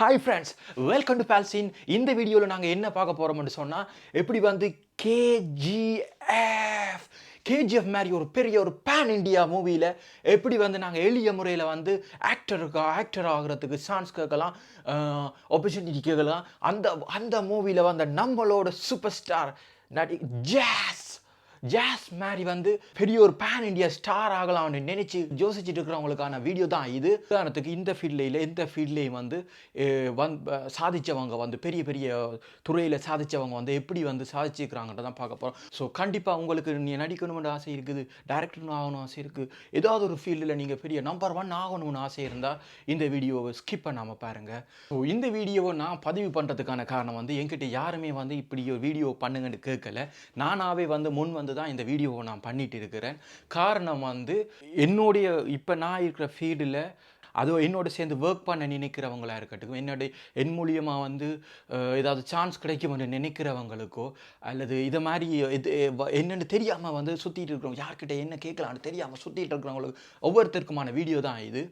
Hi friends welcome to பால்சின் இந்த வீடியோவில் நாங்கள் என்ன பார்க்க போகிறோம்னு சொன்னால் எப்படி வந்து கேஜிஎஃப் கேஜிஎஃப் மாதிரி ஒரு பெரிய ஒரு பேன் இண்டியா மூவியில் எப்படி வந்து நாங்கள் எளிய முறையில் வந்து ஆக்டருக்கு ஆக்டர் ஆகிறதுக்கு சான்ஸ் கேட்கலாம் ஆப்பர்ச்சுனிட்டி கேட்கலாம். அந்த அந்த மூவியில் வந்த நம்மளோட சூப்பர் ஸ்டார் நடி ஜாஸ் ஜாஸ் மாதிரி வந்து பெரிய ஒரு பேன் இண்டியா ஸ்டார் ஆகலாம்னு நினைச்சு யோசிச்சுட்டு இருக்கிறவங்களுக்கான வீடியோ தான் இது. உதாரணத்துக்கு இந்த ஃபீல்டில் எந்த ஃபீல்ட்லேயும் வந்து வந் சாதிச்சவங்க வந்து பெரிய பெரிய துறையில் சாதிச்சவங்க வந்து எப்படி வந்து சாதிச்சிருக்கிறாங்கன்றத தான் பார்க்க போகிறோம் ஸோ கண்டிப்பாக உங்களுக்கு நீ நடிக்கணும்னு ஆசை இருக்குது டேரக்டர்னு ஆகணும் ஆசை இருக்குது ஏதாவது ஒரு ஃபீல்டில் நீங்கள் பெரிய நம்பர் ஒன் ஆகணும்னு ஆசை இருந்தால் இந்த வீடியோவை ஸ்கிப் பண்ணாமல் பாருங்கள் ஸோ இந்த வீடியோவை நான் பதிவு பண்ணுறதுக்கான காரணம் வந்து என்கிட்ட யாருமே வந்து இப்படி ஒரு வீடியோ பண்ணுங்கன்னு கேட்கல நானாகவே வந்து முன் வந்து தான் இந்த வீடியோவை நான் பண்ணிட்டு இருக்கிறேன். காரணம் வந்து என்னுடைய இப்போ நான் இருக்கிற ஃபீல்டில் அதுவும் என்னோட சேர்ந்து ஒர்க் பண்ண நினைக்கிறவங்களா இருக்கட்டும் என்னோட என் மூலியமாக வந்து ஏதாவது சான்ஸ் கிடைக்கும்னு நினைக்கிறவங்களுக்கோ அல்லது இதை மாதிரி இது என்னென்னு தெரியாமல் வந்து சுற்றிட்டு இருக்கிறவங்க யார்கிட்ட என்ன கேட்கலான்னு தெரியாமல் சுற்றிட்டு இருக்கிறவங்களுக்கு ஒவ்வொருத்தருக்குமான வீடியோ தான் இது.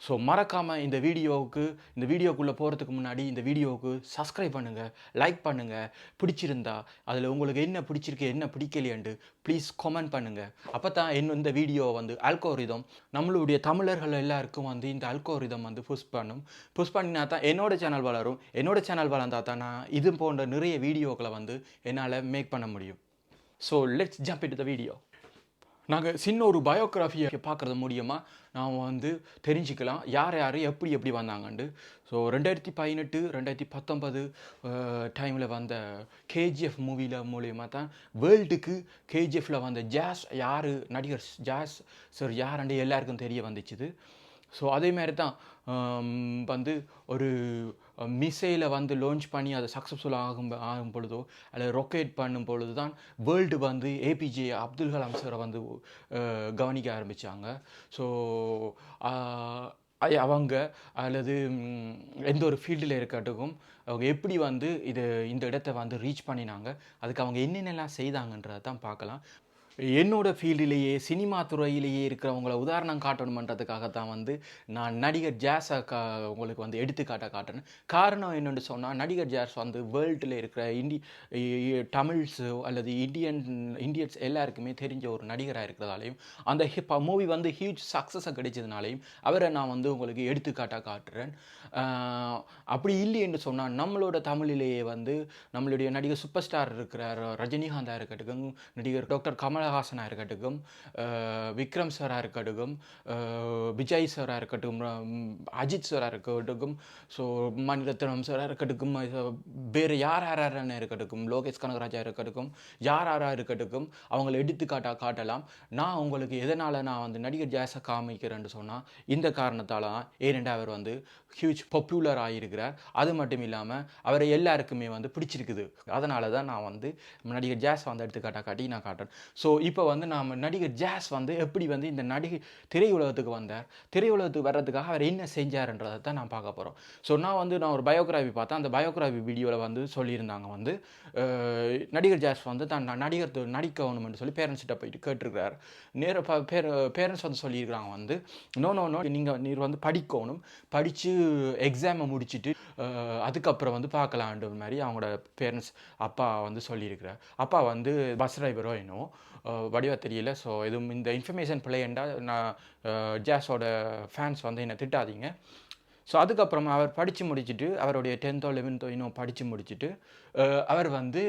ஸோ மறக்காமல் இந்த வீடியோவுக்கு இந்த வீடியோக்குள்ளே போகிறதுக்கு முன்னாடி இந்த வீடியோவுக்கு சப்ஸ்கிரைப் பண்ணுங்கள் லைக் பண்ணுங்கள் பிடிச்சிருந்தா அதில் உங்களுக்கு என்ன பிடிச்சிருக்கு என்ன பிடிக்கலையண்டு ப்ளீஸ் கமெண்ட் பண்ணுங்கள் அப்போ தான் என்ன இந்த வீடியோ வந்து அல்கோரிதம் நம்மளுடைய தமிழர்கள் எல்லாருக்கும் வந்து இந்த அல்கோரிதம் வந்து புஷ் பண்ணும். புஷ் பண்ணினா தான் என்னோட சேனல் வளரும். என்னோட சேனல் வளர்ந்தா தான் நான் இது போன்ற நிறைய வீடியோக்களை வந்து என்னால் மேக் பண்ண முடியும். So let's jump it the video நாங்கள் சின்ன ஒரு பயோகிராஃபியை பார்க்குறது மூலியமாக நாம் வந்து தெரிஞ்சுக்கலாம். யார் யார் எப்படி எப்படி வந்தாங்கண்டு ஸோ ரெண்டாயிரத்தி பதினெட்டு ரெண்டாயிரத்தி பத்தொன்பது டைமில் வந்த கேஜிஎஃப் மூவியில் மூலியமாக தான் வேர்ல்டுக்கு கேஜிஎஃப்பில் வந்த ஜாஸ் யார் நடிகர் ஜாஸ் சார் யாருண்டு எல்லாருக்கும் தெரிய வந்துச்சுது. ஸோ அதே மாதிரி தான் வந்து ஒரு மிசைலை வந்து லான்ச் பண்ணி அதை சக்ஸஸ்ஃபுல் ஆகும் ஆகும் பொழுதோ அல்லது ரொக்கேட் பண்ணும் பொழுது தான் வேர்ல்டு வந்து ஏபிஜே அப்துல் கலாம் சாரை வந்து கவனிக்க ஆரம்பித்தாங்க ஸோ அவங்க அல்லது எந்த ஒரு ஃபீல்டில் இருக்கட்டும் அவங்க எப்படி வந்து இது இந்த இடத்த வந்து ரீச் பண்ணினாங்க அதுக்கு அவங்க என்னென்னலாம் செய்தாங்கன்றதை தான் பார்க்கலாம். என்னோட ஃபீல்டிலேயே சினிமா துறையிலேயே இருக்கிறவங்கள உதாரணம் காட்டணுமன்றதுக்காக தான் வந்து நான் நடிகர் ஜாஸை கா உங்களுக்கு வந்து எடுத்துக்காட்ட காட்டுறேன். காரணம் என்னென்னு சொன்னால் நடிகர் ஜாஸ் வந்து வேர்ல்டில் இருக்கிற இந்தி இ- தமிழ்ஸோ அல்லது இந்தியன் இந்தியன்ஸ் எல்லாருக்குமே தெரிஞ்ச ஒரு நடிகராக இருக்கிறதாலையும் அந்த ஹிப் மூவி வந்து ஹியூஜ் சக்ஸஸை கிடைச்சதுனாலையும் அவரை நான் வந்து உங்களுக்கு எடுத்துக்காட்டாக காட்டுறேன். அப்படி இல்லை என்று சொன்னால் நம்மளோட தமிழிலேயே வந்து நம்மளுடைய நடிகர் சூப்பர் ஸ்டார் இருக்கிற ரஜினிகாந்தாக இருக்கட்டும் நடிகர் டாக்டர் கமலா கமலஹாசனாக இருக்கட்டும் விக்ரம் சாராக இருக்கட்டும் விஜய் சாராக இருக்கட்டும் அஜித் சாராக இருக்கட்டும் ஸோ மணிரத்னம் சாராக இருக்கட்டும் வேறு யார் யாரான இருக்கட்டும் லோகேஷ் கனகராஜா இருக்கட்டும் யார் யாராக இருக்கட்டும் அவங்கள எடுத்துக்காட்டாக காட்டலாம். நான் உங்களுக்கு எதனால் நான் வந்து நடிகர் ஜாஸை காமிக்கிறேன்னு சொன்னால் இந்த காரணத்தால் தான் ஏனெண்டா அவர் வந்து ஹியூஜ் பாப்புலர் ஆகியிருக்கிறார் அது மட்டும் இல்லாமல் அவரை எல்லாருக்குமே வந்து பிடிச்சிருக்குது. அதனால தான் நான் வந்து நடிகர் ஜாஸ் வந்து எடுத்துக்காட்டாக காட்டி நான் காட்டுறேன். ஸோ இப்போ வந்து நாம் நடிகர் ஜாஸ் வந்து எப்படி வந்து இந்த நடிகை திரையுலகத்துக்கு வந்தார்? திரையுலகத்துக்கு வர்றதுக்காக அவர் என்ன செஞ்சாருன்றதை தான் நான் பார்க்க போகிறோம் ஸோ நான் வந்து நான் ஒரு பயோகிராஃபி பார்த்தேன் அந்த பயோகிராஃபி வீடியோவில் வந்து சொல்லியிருந்தாங்க வந்து நடிகர் ஜாஸ் வந்து தான் நான் நடிகர் நடிக்கணும்னு சொல்லி பேரண்ட்ஸ்கிட்ட போயிட்டு கேட்டிருக்கிறார். நேர பேரண்ட்ஸ் வந்து சொல்லியிருக்கிறாங்க வந்து நோ நோ நோ நீங்கள் நீர் வந்து படிக்கணும். படித்து எக்ஸாமை முடிச்சுட்டு அதுக்கப்புறம் வந்து பார்க்கலான்ற மாதிரி அவங்களோட பேரண்ட்ஸ் அப்பா வந்து சொல்லியிருக்கிறார். அப்பா வந்து பஸ் டிரைவரோ என்னோ வடிவா தெரியல. ஸோ எதுவும் இந்த இன்ஃபர்மேஷன் பிள்ளைண்டா நான் ஜாஸோட ஃபேன்ஸ் வந்து என்னை திட்டாதீங்க. ஸோ அதுக்கப்புறமா அவர் படித்து முடிச்சுட்டு அவருடைய டென்த்தோ லெவன்த்தோ இன்னும் படித்து முடிச்சுட்டு அவர் வந்து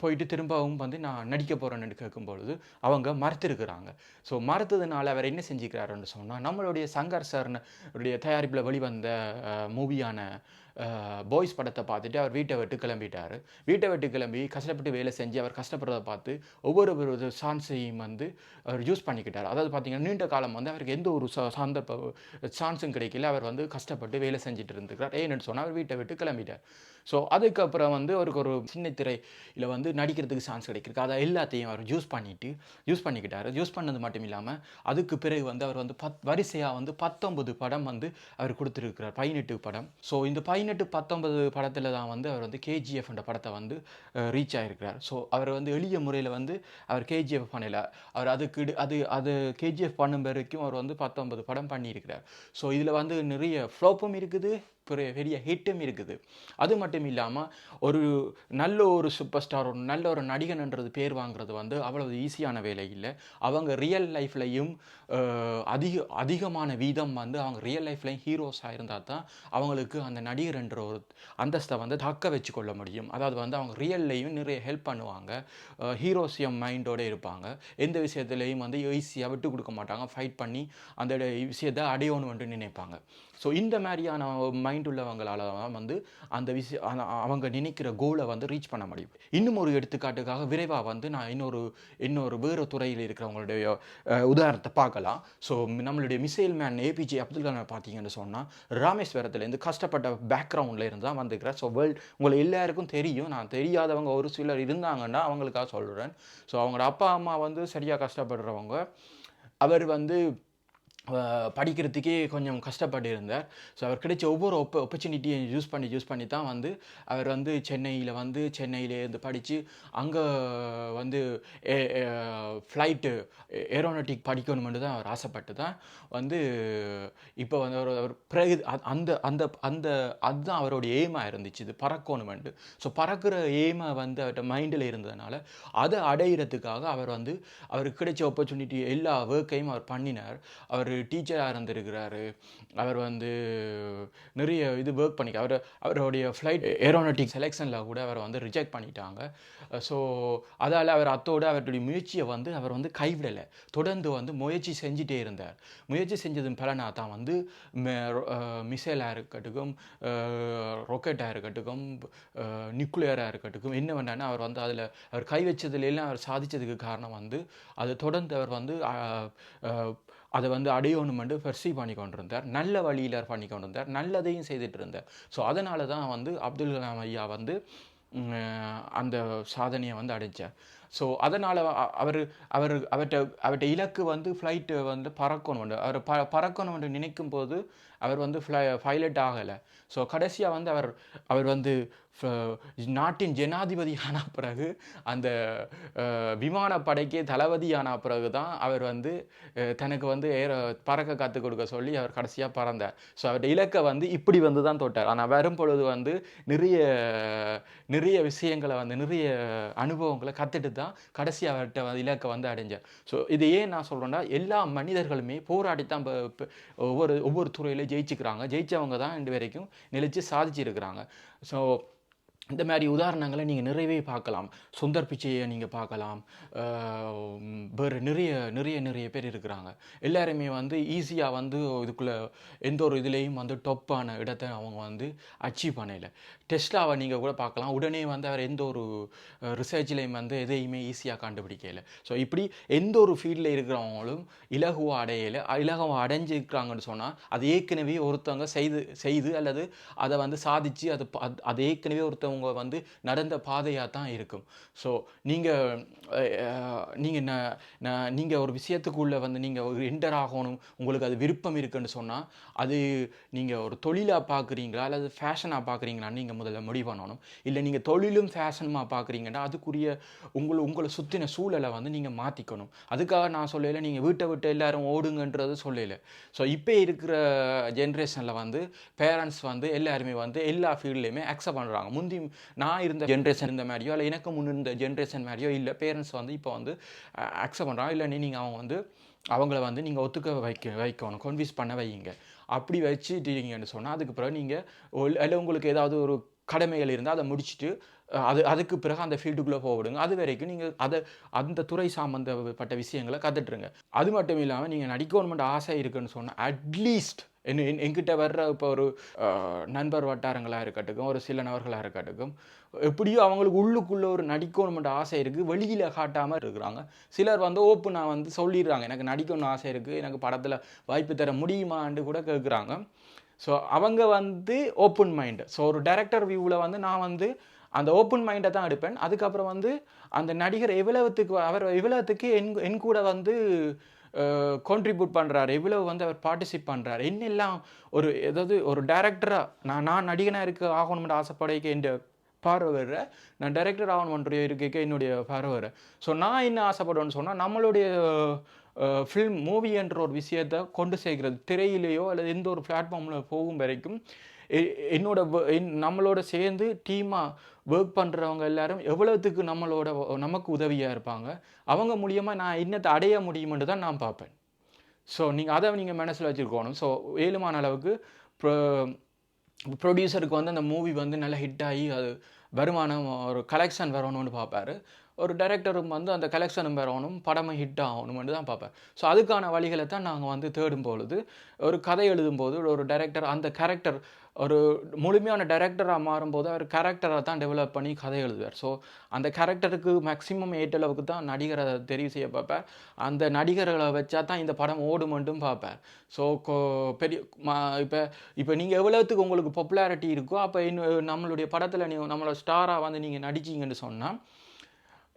போயிட்டு திரும்பவும் வந்து நான் நடிக்க போகிறேன்னு கேட்கும்பொழுது அவங்க மறுத்துருக்குறாங்க. ஸோ மறுத்ததுனால அவர் என்ன செஞ்சுக்கிறாருன்னு சொன்னால் நம்மளுடைய சங்கர் சார்னுடைய தயாரிப்பில் வெளிவந்த மூவியான பாய்ஸ் படத்தை பார்த்துட்டு அவர் வீட்டை விட்டு கிளம்பிட்டார். வீட்டை விட்டு கிளம்பி கஷ்டப்பட்டு வேலை செஞ்சு அவர் கஷ்டப்படுறதை பார்த்து ஒவ்வொரு ஒரு சான்ஸையும் வந்து அவர் யூஸ் பண்ணிக்கிட்டார். அதாவது பார்த்தீங்கன்னா நீண்ட காலம் வந்து அவருக்கு எந்த ஒரு ச- சந்தர்ப்ப சான்ஸும் கிடைக்கல. அவர் வந்து கஷ்டப்பட்டு வேலை செஞ்சுட்டு இருந்துக்கிறார். ஏன்னு சொன்னால் அவர் வீட்டை விட்டு கிளம்பிட்டார். ஸோ அதுக்கப்புறம் வந்து அவருக்கு ஒரு சின்ன திரையில் வந்து நடிக்கிறதுக்கு சான்ஸ் கிடைக்கிருக்கு அதை எல்லாத்தையும் அவர் யூஸ் பண்ணிட்டு யூஸ் பண்ணிக்கிட்டார். யூஸ் பண்ணது மட்டும் இல்லாமல் அதுக்கு பிறகு வந்து அவர் வந்து பத் வரிசையாக வந்து பத்தொன்பது படம் வந்து அவர் கொடுத்துருக்கிறார். பதினெட்டு படம். ஸோ இந்த பதினெட்டு பத்தொன்பது படத்தில் தான் வந்து அவர் வந்து கேஜிஎஃப் என்ற படத்தை வந்து ரீச் ஆகிருக்கிறார் ஸோ அவர் வந்து எளிய முறையில் வந்து அவர் கேஜிஎஃப் பண்ணல. அவர் அதுக்கு அது அது கேஜிஎஃப் பண்ணும் வரைக்கும் அவர் வந்து பத்தொன்பது படம் பண்ணியிருக்கிறார். ஸோ இதில் வந்து நிறைய ஃப்ளோப்பும் இருக்குது. பெரிய பெரிய ஹிட்டும் இருக்குது. அது மட்டும் இல்லாமல் ஒரு நல்ல ஒரு சூப்பர் ஸ்டார் ஒரு நல்ல ஒரு நடிகன்ன்றது பேர் வாங்குறது வந்து அவ்வளவு ஈஸியான வேலை இல்லை. அவங்க ரியல் லைஃப்லையும் அதிக அதிகமான வீதம் வந்து அவங்க ரியல் லைஃப்லையும் ஹீரோஸாக இருந்தால் தான் அவங்களுக்கு அந்த நடிகர்ன்ற ஒரு அந்தஸ்தை வந்து தக்க வச்சு கொள்ள முடியும். அதாவது வந்து அவங்க ரியல்லையும் நிறைய ஹெல்ப் பண்ணுவாங்க. ஹீரோசியம் மைண்டோட இருப்பாங்க. எந்த விஷயத்துலையும் வந்து ஈஸியாக விட்டு கொடுக்க மாட்டாங்க. ஃபைட் பண்ணி அந்த விஷயத்தை அடையணும்னு நினைப்பாங்க. ஸோ இந்த மாதிரியான மைண்ட் உள்ளவங்களால தான் வந்து அந்த விஷய அவங்க நினைக்கிற கோலை வந்து ரீச் பண்ண முடியும். இன்னும் ஒரு எடுத்துக்காட்டுக்காக விரைவாக வந்து நான் இன்னொரு இன்னொரு வேறு துறையில் இருக்கிறவங்களுடைய உதாரணத்தை பார்க்கலாம். ஸோ நம்மளுடைய missile man APJ Abdul Kalam பார்த்தீங்கன்னு சொன்னால் ராமேஸ்வரத்துலேருந்து கஷ்டப்பட்ட பேக்ரவுண்டில் இருந்து தான் வந்துக்கிறேன் ஸோ வேர்ல்ட் உங்களை எல்லாருக்கும் தெரியும். நான் தெரியாதவங்க ஒரு சிலர் இருந்தாங்கன்னா அவங்களுக்காக சொல்கிறேன் ஸோ அவங்களோட அப்பா அம்மா வந்து சரியாக கஷ்டப்படுறவங்க. அவர் வந்து படிக்கிறதுக்கே கொஞ்சம் கஷ்டப்பட்டு இருந்தார் ஸோ அவர் கிடைச்ச ஒவ்வொரு ஒப்ப ஆப்பர்ச்சுனிட்டியை யூஸ் பண்ணி யூஸ் பண்ணி தான் வந்து அவர் வந்து சென்னையில் வந்து சென்னையிலேருந்து படித்து அங்கே வந்து ஃப்ளைட்டு ஏரோனாட்டிக் படிக்கணுமென்று தான் அவர் ஆசைப்பட்டு தான் வந்து இப்போ வந்து அவர் அவர் பிறகு அ- அந்த அந்த அந்த அதுதான் அவருடைய எய்மாக இருந்துச்சு. இது பறக்கணுமெண்டு ஸோ பறக்கிற எய்மை வந்து அவர்கிட்ட மைண்டில் இருந்ததுனால அதை அடையிறதுக்காக அவர் வந்து அவருக்கு கிடைச்ச ஆப்பர்ச்சுனிட்டி எல்லா ஒர்க்கையும் அவர் பண்ணினார். அவர் டீச்சராக இருந்திருக்கிறாரு. அவர் வந்து நிறைய இது ஒர்க் பண்ணி அவர் அவருடைய ஃப்ளைட் ஏரோனாட்டிக் செலெக்ஷனில் கூட அவரை வந்து ரிஜெக்ட் பண்ணிட்டாங்க. ஸோ அதால் அவர் அத்தோடு அவருடைய முயற்சியை வந்து அவர் வந்து கைவிடலை. தொடர்ந்து வந்து முயற்சி செஞ்சுட்டே இருந்தார். முயற்சி செஞ்சதன் பலனாக தான் வந்து மிசைலாக இருக்கட்டும் ராக்கெட்டாக இருக்கட்டும் நியூக்ளியராக இருக்கட்டும் என்ன வேண்டானா அவர் வந்து அதில் அவர் கை வச்சதுல எல்லாம் அவர் சாதிச்சதுக்கு காரணம் வந்து அது தொடர்ந்து அவர் வந்து அதை வந்து அடையணுமென்று பர்சீவ் பண்ணி கொண்டிருந்தார். நல்ல வழியில் பண்ணி கொண்டிருந்தார். நல்லதையும் செய்துட்டு இருந்தார். ஸோ அதனால தான் வந்து அப்துல் கலாம் ஐயா வந்து அந்த சாதனையை வந்து அடைஞ்சார். ஸோ அதனால் அவர் அவர் அவர்கிட்ட அவர்கிட்ட இலக்கு வந்து ஃப்ளைட்டு வந்து பறக்கணும் அவர் ப பறக்கணும்னு நினைக்கும் போது அவர் வந்து ஃப்ளை பைலட் ஆகலை. ஸோ கடைசியாக வந்து அவர் அவர் வந்து நாட்டின் ஜனாதிபதியான பிறகு அந்த அஹ், விமானப்படைக்கே தளபதியான பிறகு தான் அவர் வந்து தனக்கு வந்து ஏற பறக்க கற்றுக் கொடுக்க சொல்லி அவர் கடைசியாக பறந்தார். ஸோ அவருடைய இலக்கை வந்து இப்படி வந்து தான் தொட்டார். ஆனால் வரும் பொழுது வந்து நிறைய நிறைய விஷயங்களை வந்து நிறைய அனுபவங்களை கற்றுட்டு தான் கடைசி அவர்கிட்ட வந்து இலக்கை வந்து அடைஞ்சார். ஸோ இது ஏன் நான் சொல்கிறேன்னா எல்லா மனிதர்களுமே போராடி தான் ஒவ்வொரு ஒவ்வொரு துறையில ஜெயிச்சுக்கிறாங்க. ஜெயிச்சவங்க தான் இன்று வரைக்கும் நிலைச்சு சாதிச்சிருக்கிறாங்க. ஸோ இந்த மாதிரி உதாரணங்களை நீங்கள் நிறையவே பார்க்கலாம். சுந்தர் பிச்சையை நீங்கள் பார்க்கலாம். வேறு நிறைய நிறைய நிறைய பேர் இருக்கிறாங்க. எல்லாருமே வந்து ஈஸியாக வந்து இதுக்குள்ளே எந்த ஒரு இதுலேயும் வந்து டொப்பான இடத்தை அவங்க வந்து அச்சீவ் பண்ணல. டெஸ்லாவை நீங்கள் கூட பார்க்கலாம். உடனே வந்து அவர் எந்த ஒரு ரிசர்ச்லேயும் வந்து எதையுமே ஈஸியாக கண்டுபிடிக்கல. ஸோ இப்படி எந்த ஒரு ஃபீல்டில் இருக்கிறவங்களும் இலகுவாக அடையலை இலகுவா அடைஞ்சிருக்கிறாங்கன்னு சொன்னால் அது ஏற்கனவே ஒருத்தவங்க செய்து செய்து அல்லது அதை வந்து சாதிச்சு அது- அது ஏற்கனவே ஒருத்தவங்க வந்து நடந்த பாதையாக தான் இருக்கும். ஸோ நீங்கள் நீங்கள் நீங்கள் ஒரு விஷயத்துக்குள்ளே வந்து நீங்கள் என்டர் ஆகணும். உங்களுக்கு அது விருப்பம் இருக்குன்னு சொன்னால் அது நீங்கள் ஒரு தொழிலாக பார்க்குறீங்களா அல்லது ஃபேஷனாக பார்க்குறீங்களான்னு நீங்கள் முதல்ல முடிவு பண்ணணும். இல்லை நீங்கள் தொழிலும் ஃபேஷனுமாக பார்க்குறீங்கன்னா அதுக்குரிய உங்களை உங்களை சுற்றின சூழலை வந்து நீங்கள் மாற்றிக்கணும் அதுக்காக நான் சொல்லலை நீங்கள் வீட்டை விட்டு எல்லோரும் ஓடுங்கன்றது சொல்லலை. ஸோ இப்போ இருக்கிற ஜென்ரேஷனில் வந்து பேரண்ட்ஸ் வந்து எல்லாருமே வந்து எல்லா ஃபீல்ட்லேயுமே அக்செப்ட் பண்ணுறாங்க முந்தி நான் இருந்த ஜென்ரேஷன் இந்த மாதிரியோ இல்லை எனக்கு முன் இருந்த ஜென்ரேஷன் மாதிரியோ இல்லை பேரண்ட்ஸ் வந்து இப்போ வந்து அக்செப்ட் பண்ணுறாங்க இல்லை நீங்கள் அவங்க வந்து அவங்கள வந்து நீங்கள் ஒத்துக்க வைக்க வைக்கணும். கன்வின்ஸ் பண்ண வைங்க அப்படி வச்சுட்டீங்கன்னு சொன்னால் அதுக்கு பிறகு நீங்கள் இல்லை உங்களுக்கு ஏதாவது ஒரு கடமைகள் இருந்தால் அதை முடிச்சுட்டு அது அதுக்கு பிறகு அந்த ஃபீல்டுக்குள்ளே போவிடுங்க அது வரைக்கும் நீங்கள் அதை அந்த துறை சம்மந்தப்பட்ட விஷயங்களை கற்றுட்ருங்க அது மட்டும் இல்லாமல் நீங்கள் நடிக்கணுமெண்ட் ஆசை இருக்குன்னு சொன்னால் அட்லீஸ்ட் என்- என்கிட்ட வர்ற இப்போ ஒரு நண்பர் வட்டாரங்களாக இருக்கட்டும் ஒரு சில நபர்களாக இருக்கட்டும் எப்படியோ அவங்களுக்கு உள்ளுக்குள்ளே ஒரு நடிக்கணுமென்ற ஆசை இருக்குது வெளியில் காட்டாமல் இருக்கிறாங்க. சிலர் வந்து ஓப்பனாக வந்து சொல்லிடுறாங்க எனக்கு நடிக்கணும்னு ஆசை இருக்குது எனக்கு படத்தில் வாய்ப்பு தர முடியுமான்னு கூட கேட்குறாங்க ஸோ அவங்க வந்து ஓப்பன் மைண்டு ஸோ ஒரு டைரக்டர் வியூவில் வந்து நான் வந்து அந்த ஓப்பன் மைண்டை தான் எடுப்பேன். அதுக்கப்புறம் வந்து அந்த நடிகர் எவ்வளவுத்துக்கு அவர் எவ்வளவுத்துக்கு என் என் கூட வந்து கான்ட்ரிபியூட் பண்ணுறாரு எவ்வளவு வந்து அவர் பார்ட்டிசிப் பண்ணுறாரு என்னெல்லாம் ஒரு ஏதாவது ஒரு டேரக்டராக நான் நான் நடிகனாக இருக்க ஆகணும்னு ஆசைப்படைக்க என் பார்வை வர்ற நான் டைரக்டர் ஆகணுன்ற இருக்க என்னுடைய பார்வை வர ஸோ நான் என்ன ஆசைப்படுவேன்னு சொன்னால் நம்மளுடைய ஃபில்ம் மூவி என்ற ஒரு விஷயத்தை கொண்டு சேர்க்கிறது. திரையிலேயோ அல்லது எந்த ஒரு பிளாட்ஃபார்மில் போகும் வரைக்கும் என்னோட என்- நம்மளோட சேர்ந்து டீமாக ஒர்க் பண்ணுறவங்க எல்லாரும் எவ்வளோத்துக்கு நம்மளோட நமக்கு உதவியாக இருப்பாங்க அவங்க மூலியமாக நான் என்னத்தை அடைய முடியுமென்று தான் நான் பார்ப்பேன். ஸோ நீங்கள் அதை நீங்கள் மனசில் வச்சுருக்கணும். ஸோ ஏழுமான அளவுக்கு ப்ரோ ப்ரொடியூசருக்கு வந்து அந்த மூவி வந்து நல்லா ஹிட் ஆகி அது வருமானம் ஒரு கலெக்ஷன் வரணும்னு பார்ப்பாரு. ஒரு டைரக்டரும் வந்து அந்த கலெக்ஷனும் பெறணும் படமும் ஹிட் ஆகணும்னு தான் பார்ப்பேன். ஸோ அதுக்கான வழிகளை தான் நாங்கள் வந்து தேடும் பொழுது ஒரு கதை எழுதும்போது ஒரு டைரக்டர் அந்த கேரக்டர் ஒரு முழுமையான டைரக்டராக மாறும்போது அவர் கேரக்டரை தான் டெவலப் பண்ணி கதை எழுதுவார். ஸோ அந்த கேரக்டருக்கு மேக்ஸிமம் ஏற்றளவுக்கு தான் நடிகரை தெரிவு செய்ய பார்ப்பேன். அந்த நடிகர்களை வச்சா தான் இந்த படம் ஓடுமென்ட்டும் பார்ப்பேன். ஸோ பெரிய இப்போ இப்போ நீங்கள் எவ்வளோத்துக்கு உங்களுக்கு பாப்புலாரிட்டி இருக்கோ அப்போ இன்னும் நம்மளுடைய படத்தில் நீங்கள் நம்மளோட ஸ்டாராக வந்து நீங்கள் நடிச்சிங்கன்னு சொன்னால்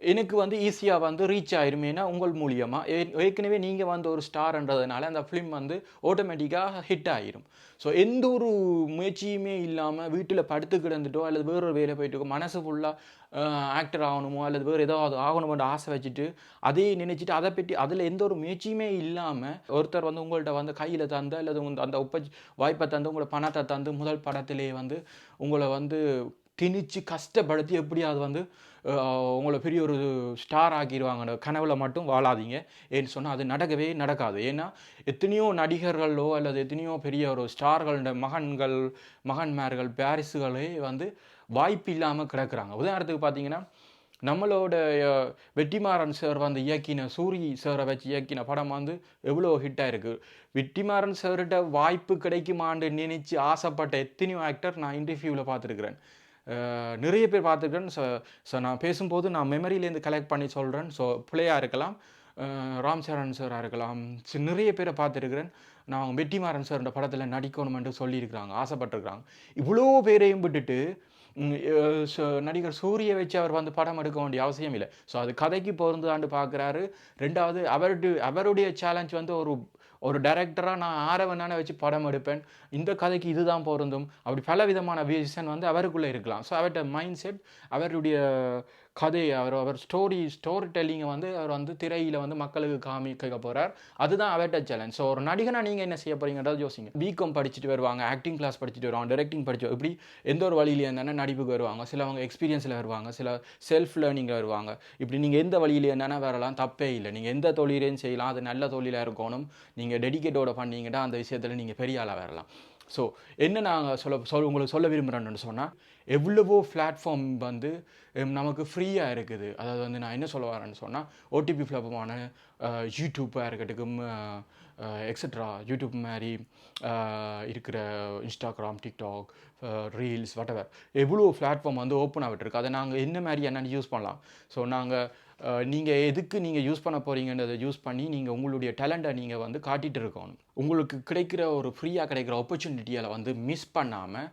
எனக்கு வந்து ஈஸியாக வந்து ரீச் ஆயிரும் ஏன்னா உங்கள் மூலியமாக ஏற்கனவே நீங்கள் வந்து ஒரு ஸ்டார்ன்றதுனால அந்த ஃபிலிம் வந்து ஆட்டோமேட்டிக்காக ஹிட் ஆயிரும். ஸோ எந்த ஒரு முயற்சியுமே இல்லாமல் வீட்டில் படுத்து கிடந்துட்டோ அல்லது வேறு ஒரு வேலை போயிட்டு மனசு ஃபுல்லாக ஆக்டர் ஆகணுமோ அல்லது வேறு ஏதாவது ஆகணுமோன்ற ஆசை வச்சுட்டு அதையே நினைச்சிட்டு அதை பற்றி அதில் எந்த ஒரு முயற்சியுமே இல்லாமல் ஒருத்தர் வந்து உங்கள்கிட்ட வந்து கையில் தந்து அல்லது உங்க- அந்த உப்ப வாய்ப்பை தந்து உங்களை பணத்தை தந்து முதல் படத்திலே வந்து உங்களை வந்து திணிச்சு கஷ்டப்படுத்தி எப்படியாவது வந்து உங்களை பெரிய ஒரு ஸ்டார் ஆக்கிடுவாங்க கனவுல மட்டும் வாழாதீங்க. ஏன்னு சொன்னால் அது நடக்கவே நடக்காது. ஏன்னா எத்தனையோ நடிகர்களோ அல்லது எத்தனையோ பெரிய ஒரு ஸ்டார்களோட மகன்கள் மகன்மார்கள் பாரிசுகளே வந்து வாய்ப்பு இல்லாமல் கிடக்குறாங்க. உதாரணத்துக்கு பார்த்தீங்கன்னா நம்மளோட வெட்டிமாறன் சார் வந்து இயக்கின சூரி சாரை வச்சு இயக்கின படம் வந்து எவ்வளோ ஹிட்டாக இருக்குது வெற்றிமாறன் சார்கிட்ட வாய்ப்பு கிடைக்குமான்னு நினச்சி ஆசைப்பட்ட எத்தனையோ ஆக்டர் நான் இன்டர்வியூவில் பார்த்துருக்குறேன் நிறைய பேர் பார்த்துருக்கேன் ஸோ ஸோ நான் பேசும்போது நான் மெமரியிலேருந்து கலெக்ட் பண்ணி சொல்கிறேன் ஸோ பிள்ளையாக இருக்கலாம் ராம் சரண் சாராக இருக்கலாம். நிறைய பேரை பார்த்துருக்குறேன். நான் அவங்க வெற்றிமாறன் சாரோட படத்தில் நடிக்கணுமென்று சொல்லியிருக்கிறாங்க ஆசைப்பட்டிருக்கிறாங்க. இவ்வளோ பேரையும் விட்டுட்டு நடிகர் சூரியை வச்சு அவர் வந்து படம் எடுக்க வேண்டிய அவசியம் இல்லை. ஸோ அது கதைக்கு பொருந்தாண்டு பார்க்குறாரு. ரெண்டாவது அவருடைய அவருடைய சேலஞ்ச் வந்து ஒரு ஒரு டைரக்டராக நான் ஆரை வேணானே வச்சு படம் எடுப்பேன். இந்த கதைக்கு இதுதான் பொருந்தும். அப்படி பல விதமான விஷன் வந்து அவருக்குள்ளே இருக்கலாம். ஸோ அவர்கிட்ட மைண்ட் செட் அவருடைய கதை அவர் அவர் ஸ்டோரி ஸ்டோரி டெல்லிங்கை வந்து அவர் வந்து திரையில் வந்து மக்களுக்கு காமிக்க போகிறார் அதுதான் அவர்கிட்ட சேலஞ்ச் ஸோ ஒரு நடிகனா நீங்கள் என்ன செய்ய போகிறீங்கன்றது யோசிங்க. பிகாம் படிச்சுட்டு வருவாங்க ஆக்டிங் கிளாஸ் படிச்சுட்டு வருவாங்க டைரக்டிங் படிச்சு இப்படி எந்த ஒரு வழியில இருந்தானே நடிப்புக்கு வருவாங்க. சிலவங்க எக்ஸ்பீரியன்ஸில் வருவாங்க சில செல்ஃப் லேர்னிங்கில் வருவாங்க. இப்படி நீங்கள் எந்த வழியில என்னென்ன வரலாம் தப்பே இல்லை. நீங்கள் எந்த தொழிலையும் செய்யலாம் அது நல்ல தொழிலாக இருக்கணும். நீங்கள் டெடிக்கேட்டோட பண்ணீங்கன்னா அந்த விஷயத்தில் நீங்கள் பெரிய ஆளாக வரலாம். ஸோ என்ன நாங்கள் சொல்ல சொல் உங்களுக்கு சொல்ல விரும்புகிறேன்னு சொன்னால் எவ்வளவோ பிளாட்ஃபார்ம் வந்து நமக்கு ஃப்ரீயாக இருக்குது. அதாவது வந்து நான் என்ன சொல்ல வரேன்னு சொன்னால் ஓடிபி பிளாட்ஃபார்மான யூடியூப்பாக இருக்கட்டும் எக்ஸட்ரா யூடியூப் மாதிரி இருக்கிற இன்ஸ்டாகிராம் டிக்டாக் ரீல்ஸ் வட்டவர் எவ்வளோ பிளாட்ஃபார்ம் வந்து ஓப்பன் ஆகிட்டு இருக்குது அதை நாங்கள் என்ன மாதிரி என்னென்னு யூஸ் பண்ணலாம்? ஸோ நாங்கள் நீங்கள் எதுக்கு நீங்கள் யூஸ் பண்ண போகிறீங்கன்றதை யூஸ் பண்ணி நீங்கள் உங்களுடைய டேலண்ட்டை நீங்கள் வந்து காட்டிகிட்டு இருக்கணும். உங்களுக்கு கிடைக்கிற ஒரு ஃப்ரீயாக கிடைக்கிற ஆப்பர்ச்சுனிட்டியை வந்து மிஸ் பண்ணாமல்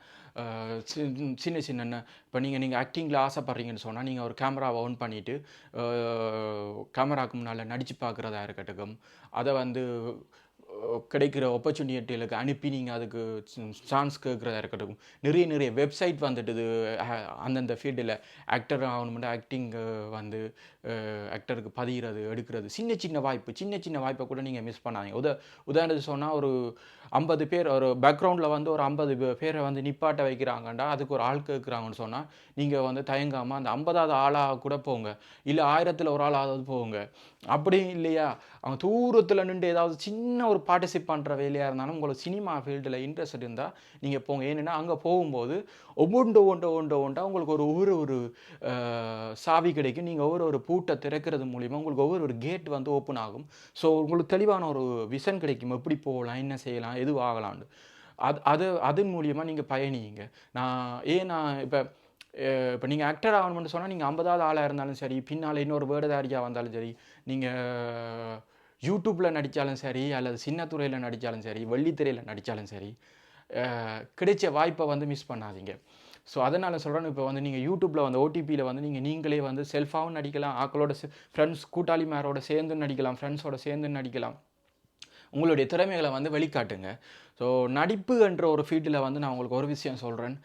சின்ன சின்ன இப்போ நீங்கள் நீங்கள் ஆக்டிங்கில் ஆசைப்பட்றீங்கன்னு சொன்னால் நீங்கள் ஒரு கேமராவை ஆன் பண்ணிவிட்டு கேமராவுக்கு முன்னால் நடித்து பார்க்குறதா இருக்கட்டும் அதை வந்து கிடைக்கிற ஆப்பர்ச்சுனிட்டிகளுக்கு அனுப்பி நீங்கள் அதுக்கு சான்ஸ் கேட்குறதா இருக்கட்டும். நிறைய நிறைய வெப்சைட் வந்துட்டுது. அந்தந்த ஃபீல்டில் ஆக்டர் ஆகணும்னா ஆக்டிங் வந்து ஆக்டருக்கு பதிகிறது எடுக்கிறது. சின்ன சின்ன வாய்ப்பு. சின்ன சின்ன வாய்ப்பை கூட நீங்கள் மிஸ் பண்ணாதீங்க. உத உதாரணத்துக்கு சொன்னால் ஒரு ஐம்பது பேர் ஒரு பேக்ரவுண்டில் வந்து ஒரு ஐம்பது பேரை வந்து நிப்பாட்ட வைக்கிறாங்கண்டா அதுக்கு ஒரு ஆள் கேட்குறாங்கன்னு சொன்னால் நீங்கள் வந்து தயங்காமல் அந்த ஐம்பதாவது ஆளாக கூட போங்க. இல்லை ஆயிரத்தில் ஒரு ஆளாவது போங்க. அப்படியும் இல்லையா? அவங்க தூரத்தில் நின்று ஏதாவது சின்ன ஒரு பார்ட்டிசிப் பண்ணுற வேலையாக இருந்தாலும் உங்களுக்கு சினிமா ஃபீல்டில் இன்ட்ரெஸ்ட் இருந்தால் நீங்கள் போங்க. ஏன்னா அங்கே போகும்போது ஒவ்வொன்று ஒன்று ஒன்று ஒன்றா உங்களுக்கு ஒரு ஒவ்வொரு ஒரு சாவி கிடைக்கும். நீங்கள் ஒவ்வொரு ஒரு பூட்டை திறக்கிறது மூலிமா உங்களுக்கு ஒவ்வொரு ஒரு கேட் வந்து ஓப்பன் ஆகும். ஸோ உங்களுக்கு தெளிவான ஒரு விஷன் கிடைக்கும். எப்படி போகலாம் என்ன செய்யலாம் எதுவும் ஆகலாம்னு அது அது அதன் மூலியமாக நீங்கள் பயணியுங்க நான் ஏன் நான் இப்போ இப்போ நீங்கள் ஆக்டர் ஆகணும்னு சொன்னால் நீங்கள் ஐம்பதாவது ஆளாக இருந்தாலும் சரி பின்னால் இன்னொரு வேடதாரியாக வந்தாலும் சரி நீங்கள் யூடியூப்பில் நடித்தாலும் சரி அல்லது சின்ன துறையில் நடித்தாலும் சரி வெள்ளித்திரையில் நடித்தாலும் சரி கிடைச்ச வாய்ப்பை வந்து மிஸ் பண்ணாதீங்க. ஸோ அதனால் சொல்கிறேன் இப்போ வந்து நீங்கள் யூடியூப்பில் வந்து ஓடிபியில் வந்து நீங்கள் நீங்களே வந்து செல்ஃபாகவும் நடிக்கலாம் ஆக்களோட ஃப்ரெண்ட்ஸ் கூட்டாளிமாரோட சேர்ந்து நடிக்கலாம் ஃப்ரெண்ட்ஸோட சேர்ந்து நடிக்கலாம். உங்களுடைய திறமைகளை வந்து வெளிக்காட்டுங்க. ஸோ நடிப்பு என்ற ஒரு ஃபீல்டில் வந்து நான் உங்களுக்கு ஒரு விஷயம் சொல்கிறேன்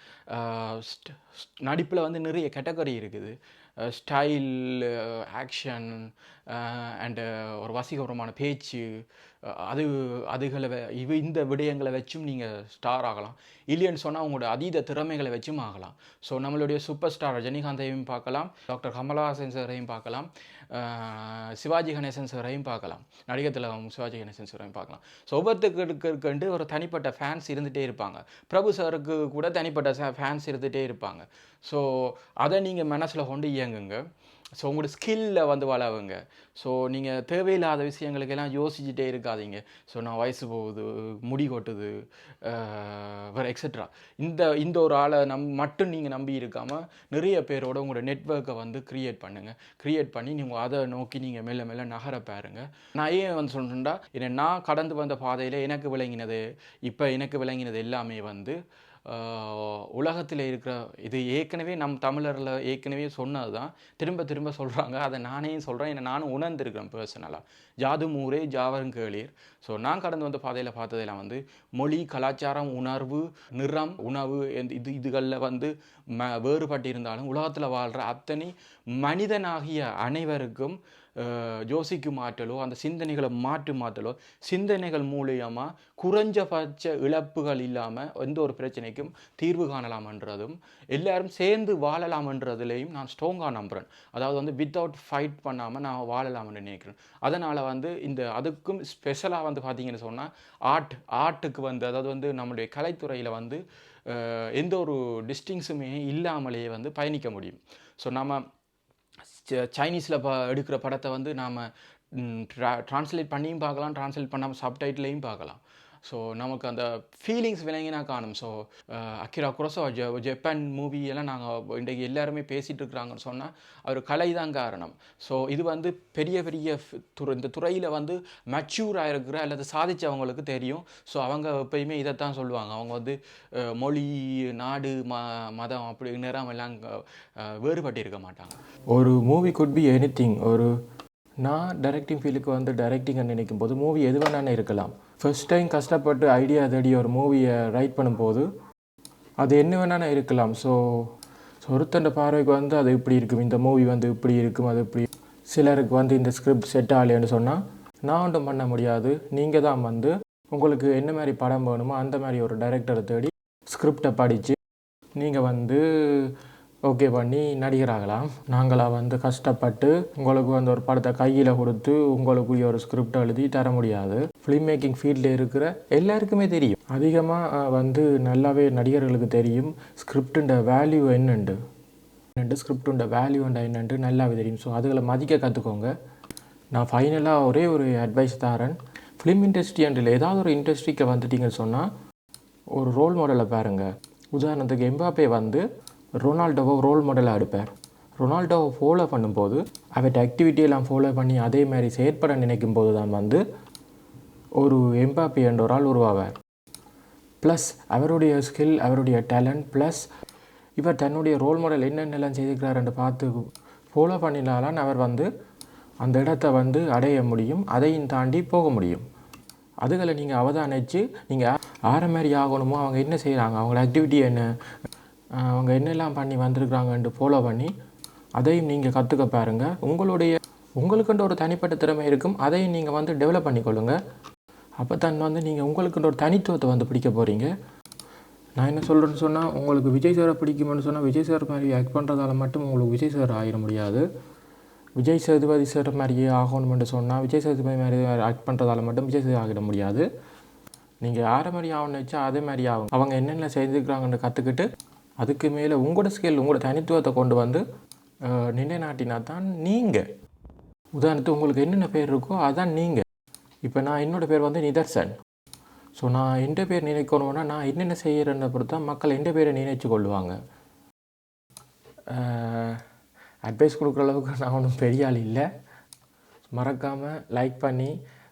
நடிப்பில் வந்து நிறைய கேட்டகரி இருக்குது. ஸ்டைல் ஆக்ஷன் அண்டு ஒரு வசீகரமான பேச்சு அது அதுகளை வெ- இவ இந்த விடயங்களை வச்சும் நீங்கள் ஸ்டார் ஆகலாம். இல்லைன்னு சொன்னால் உங்களோட அதீத திறமைகளை வச்சும் ஆகலாம். ஸோ நம்மளுடைய சூப்பர் ஸ்டார் ரஜினிகாந்தையும் பார்க்கலாம் டாக்டர் கமலஹாசன் சாரையும் பார்க்கலாம் சிவாஜி கணேசன் சாரையும் பார்க்கலாம். நடிகர் திலகம் சிவாஜி கணேசன் சாரையும் பார்க்கலாம். ஸோ ஒவ்வொருத்தருக்கு ஒரு தனிப்பட்ட ஃபேன்ஸ் இருந்துகிட்டே இருப்பாங்க. பிரபு சாருக்கு கூட தனிப்பட்ட ஃபேன்ஸ் இருந்துகிட்டே இருப்பாங்க. ஸோ அதை நீங்கள் மனசில் கொண்டு இயங்குங்க. ஸோ உங்களோட ஸ்கில்ல வந்து வளவுங்க ஸோ நீங்கள் தேவையில்லாத விஷயங்களுக்கெல்லாம் யோசிச்சுட்டே இருக்காதீங்க. ஸோ நான் வயசு போகுது முடி கொட்டுது வேறு எக்ஸெட்ரா இந்த இந்த ஒரு ஆளை நம் மட்டும் நீங்கள் நம்பி இருக்காமல் நிறைய பேரோட உங்களோட நெட்ஒர்க்கை வந்து க்ரியேட் பண்ணுங்கள் க்ரியேட் பண்ணி நீங்கள் அதை நோக்கி நீங்கள் மெல்ல மெல்ல நகர பாருங்க. நான் ஏன் வந்து சொல்கிறேன்டா என்னை நான் கடந்து வந்த பாதையில் எனக்கு விளங்கினது இப்போ எனக்கு விளங்கினது எல்லாமே வந்து உலகத்தில் இருக்கிற இது ஏற்கனவே நம் தமிழரில் ஏற்கனவே சொன்னது தான் திரும்ப திரும்ப சொல்கிறாங்க அதை நானே சொல்கிறேன் என்னை நானும் உணர்ந்திருக்கிறேன் பர்சனலாக ஜாது மூரே ஜாவரும் கேளீர். ஸோ நான் கடந்து வந்த பாதையில் பார்த்ததெல்லாம் வந்து மொழி கலாச்சாரம் உணர்வு நிறம் உணவு இது இதுகளில் வந்து ம வேறுபட்டு இருந்தாலும் உலகத்தில் வாழ்கிற அத்தனை மனிதனாகிய அனைவருக்கும் யோசிக்கும் ஆற்றலோ அந்த சிந்தனைகளை மாற்றி மாற்றலோ சிந்தனைகள் மூலியமாக குறைஞ்சபட்ச இழப்புகள் இல்லாமல் எந்த ஒரு பிரச்சனைக்கும் தீர்வு காணலாம்ன்றதும் எல்லாரும் சேர்ந்து வாழலாம்ன்றதுலேயும் நான் ஸ்ட்ராங்காக நம்புகிறேன் அதாவது வந்து வித்தவுட் ஃபைட் பண்ணாமல் நான் வாழலாம்னு நினைக்கிறேன். அதனால் வந்து இந்த அதுக்கும் ஸ்பெஷலாக வந்து பார்த்தீங்கன்னு சொன்னால் ஆர்ட் ஆர்ட்டுக்கு வந்து அதாவது வந்து நம்மளுடைய கலைத்துறையில் வந்து எந்த ஒரு டிஸ்டிங்ஸுமே இல்லாமலேயே வந்து பயணிக்க முடியும். ஸோ நம்ம சைனீஸில் ப எடுக்கிற படத்தை வந்து நாம் ட்ரான்ஸ்லேட் பண்ணியும் பார்க்கலாம் ட்ரான்ஸ்லேட் பண்ணாமல் சப்டைட்டிலையும் பார்க்கலாம். ஸோ நமக்கு அந்த ஃபீலிங்ஸ் விளங்கினா காணும். ஸோ அக்கிரா குரோசோ ஜ ஜப்பான் மூவி எல்லாம் நாங்கள் இன்றைக்கு எல்லாருமே பேசிகிட்டு இருக்கிறாங்கன்னு சொன்னால் அவர் கலை தான் காரணம். ஸோ இது வந்து பெரிய பெரிய துறை இந்த துறையில் வந்து மெச்சூர் ஆகிருக்கிற அல்லது சாதிச்சவங்களுக்கு தெரியும். ஸோ அவங்க எப்பயுமே இதைத்தான் சொல்லுவாங்க. அவங்க வந்து மொழி நாடு ம மதம் அப்படி நிறம் எல்லாம் வேறுபட்டு இருக்க மாட்டாங்க. ஒரு movie could be anything ஒரு நான் டைரக்டிங் ஃபீல்டுக்கு வந்து டைரக்டிங்கன்னு நினைக்கும் போது மூவி எது வேணாலும் இருக்கலாம். ஃபர்ஸ்ட் டைம் கஷ்டப்பட்டு ஐடியா தேடி ஒரு மூவியை ரைட் பண்ணும்போது அது என்ன வேணாலும் இருக்கலாம். ஸோ ஸோ ஒருத்தண்ட பார்வைக்கு வந்து அது இப்படி இருக்கும். இந்த மூவி வந்து இப்படி இருக்கும் அது இப்படி சிலருக்கு வந்து இந்த ஸ்கிரிப்ட் செட் ஆகலைன்னு சொன்னால் நான் ஒன்றும் பண்ண முடியாது. நீங்கள் தான் வந்து உங்களுக்கு என்ன மாதிரி படம் வேணுமோ அந்த மாதிரி ஒரு டைரக்டரை தேடி ஸ்கிரிப்டை படித்து நீங்கள் வந்து ஓகே பண்ணி நடிகராகலாம். நாங்களாக வந்து கஷ்டப்பட்டு உங்களுக்கு வந்து ஒரு படத்தை கையில் கொடுத்து உங்களுக்குரிய ஒரு ஸ்கிரிப்ட் எழுதி தர முடியாது. ஃபிலிம் மேக்கிங் ஃபீல்டில் இருக்கிற எல்லாருக்குமே தெரியும். அதிகமாக வந்து நல்லாவே நடிகர்களுக்கு தெரியும் ஸ்கிரிப்டுன்ற வேல்யூ என்னண்டு. என்னண்டு ஸ்கிரிப்டுன்ற வேல்யூன்ற என்னண்டு நல்லாவே தெரியும். ஸோ அதுகளை மதிக்க கற்றுக்கோங்க நான் ஃபைனலாக ஒரே ஒரு அட்வைஸ் தரேன் ஃபிலிம் இண்டஸ்ட்ரி ஏதாவது ஒரு இண்டஸ்ட்ரிக்கு வந்துட்டீங்கன்னு சொன்னால் ஒரு ரோல் மாடலை பாருங்கள் உதாரணத்துக்கு எம்பாப்பே வந்து ரொனால்டோவை ரோல் மாடலாக எடுப்பார். ரொனால்டோவை ஃபாலோ பண்ணும்போது அவற்றை ஆக்டிவிட்டியெல்லாம் ஃபாலோ பண்ணி அதே மாதிரி செயற்பட நினைக்கும் போது தான் வந்து ஒரு எம்பாப்பி என்ற ஒரு ஆள் உருவாவார். ப்ளஸ் அவருடைய ஸ்கில் அவருடைய டேலண்ட் ப்ளஸ் இவர் தன்னுடைய ரோல் மாடல் என்னென்னலாம் செய்திருக்கிறாருன்னு பார்த்து ஃபாலோ பண்ணினாலான் அவர் வந்து அந்த இடத்த வந்து அடைய முடியும் அதையும் தாண்டி போக முடியும். அதுகளை நீங்கள் அவதானித்து நீங்கள் ஆற மாதிரி ஆகணுமோ அவங்க என்ன செய்கிறாங்க அவங்களோட ஆக்டிவிட்டி என்ன? அவங்க என்னெல்லாம் பண்ணி வந்திருக்கிறாங்கன்ட்டு ஃபாலோ பண்ணி அதையும் நீங்கள் கற்றுக்க பாருங்கள் உங்களுடைய உங்களுக்குன்ற ஒரு தனிப்பட்ட திறமை இருக்கும். அதையும் நீங்கள் வந்து டெவலப் பண்ணிக்கொள்ளுங்க. அப்போ தான் வந்து நீங்கள் உங்களுக்குன்ற ஒரு தனித்துவத்தை வந்து பிடிக்க போகிறீங்க நான் என்ன சொல்கிறேன்னு சொன்னால் உங்களுக்கு விஜய் சாரை பிடிக்கும்னு சொன்னால் விஜய் சார் மாதிரி ஆக்ட் பண்ணுறதால மட்டும் உங்களுக்கு விஜய் சார் ஆகிட முடியாது. விஜய் சேதுபதி சார் மாதிரியே ஆகணும்னு சொன்னால் விஜய் சேதுபதி மாதிரி ஆக்ட் பண்ணுறதால மட்டும் விஜய் சேது ஆகிட முடியாது. நீங்கள் யாரை மாதிரி ஆகணும்னு வச்சா அதே மாதிரி ஆகும். அவங்க என்னென்ன செஞ்சுருக்கிறாங்கன்னு கற்றுக்கிட்டு அதுக்கு மேலே உங்களோட ஸ்கேல் உங்களோட தனித்துவத்தை கொண்டு வந்து நிலைநாட்டினா தான் நீங்கள் உதாரணத்துக்கு உங்களுக்கு என்னென்ன பேர் இருக்கோ அதான் நீங்கள் இப்போ நான் என்னோட பேர் வந்து நிதர்சன். ஸோ நான் எந்த பேர் நினைக்கணும்னா நான் என்னென்ன செய்கிறேன்னு பொறுத்தா மக்கள் எந்த பேரை நினைச்சு கொள்வாங்க அட்வைஸ் கொடுக்குற அளவுக்கு நான் ஒன்றும் பெரிய ஆள் இல்லை. மறக்காமல் லைக் பண்ணி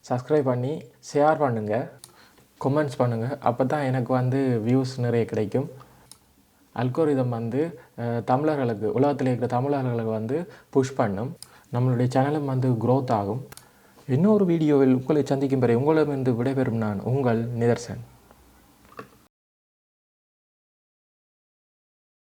சப்ஸ்கிரைப் பண்ணி ஷேர் பண்ணுங்கள் கமெண்ட்ஸ் பண்ணுங்கள் அப்போ தான் எனக்கு வந்து வியூஸ் நிறைய கிடைக்கும். அல்கோரிதம் வந்து தமிழர்களுக்கு உலகத்தில் இருக்கிற தமிழர்களுக்கு வந்து புஷ் பண்ணும். நம்மளுடைய சேனலும் வந்து க்ரோத் ஆகும். இன்னொரு வீடியோவில் உங்களை சந்திக்கும் வரை உங்களிடமிருந்து விடைபெறும் நான் உங்கள் நிதர்சன்.